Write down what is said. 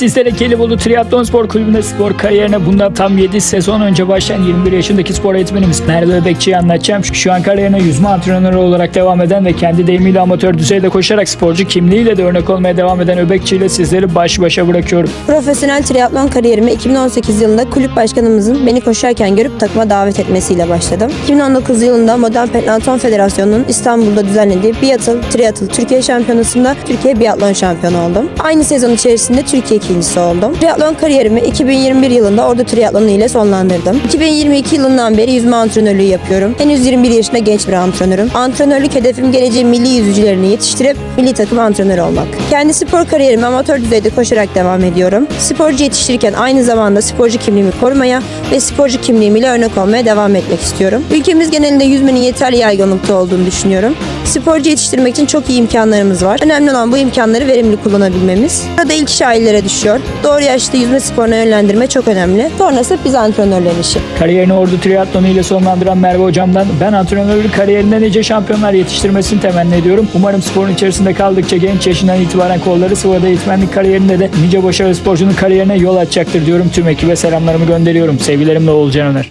sizlere Gelibolu Triathlon Spor Kulübü'nde spor kariyerine bundan tam 7 sezon önce başlayan 21 yaşındaki spor eğitmenimiz Merve Öbekçi'yi anlatacağım. Şu an kariyerine yüzme antrenörü olarak devam eden ve kendi deyimiyle amatör düzeyde koşarak sporcu kimliğiyle de örnek olmaya devam eden Öbekçi ile sizleri baş başa bırakıyorum. Profesyonel triatlon kariyerime 2018 yılında kulüp başkanımızın beni koşarken görüp takıma davet etmesiyle başladım. 2019 yılında Modern Pentathlon Federasyonu'nun İstanbul'da düzenlediği Biatıl Triatıl Türkiye Şampiyonası'nda Türkiye Biatlon Şampiyonu oldum. Aynı sezon içerisinde Türkiye ikincisi oldum. Triatlon kariyerimi 2021 yılında Ordu Triatlonu ile sonlandırdım. 2022 yılından beri yüzme antrenörlüğü yapıyorum. Henüz 21 yaşında genç bir antrenörüm. Antrenörlük hedefim geleceğin milli yüzücülerini yetiştirip milli takım antrenörü olmak. Kendi spor kariyerime amatör düzeyde koşarak devam ediyorum. Sporcu yetiştirirken aynı zamanda sporcu kimliğimi korumaya ve sporcu kimliğimle örnek olmaya devam etmek istiyorum. Ülkemiz genelinde yüzmenin yeterli yaygınlıkta olduğunu düşünüyorum. Sporcu yetiştirmek için çok iyi imkanlarımız var. Önemli olan bu imkanları verimli kullanabilmemiz. Burada ilk iş ailelere düşüyor. Doğru yaşta yüzme sporuna yönlendirme çok önemli. Sonrası biz antrenörlerin işi. Kariyerini Ordu Triathlonu ile sonlandıran Merve Hocam'dan ben antrenörlük kariyerinde nice şampiyonlar yetiştirmesini temenni ediyorum. Umarım sporun içerisinde kaldıkça genç yaşından itibaren kolları sıvada eğitmenlik kariyerinde de nice başarılı sporcunun kariyerine yol açacaktır diyorum. Tüm ekibe selamlarımı gönderiyorum. Sevgilerimle Oğulcan Öner.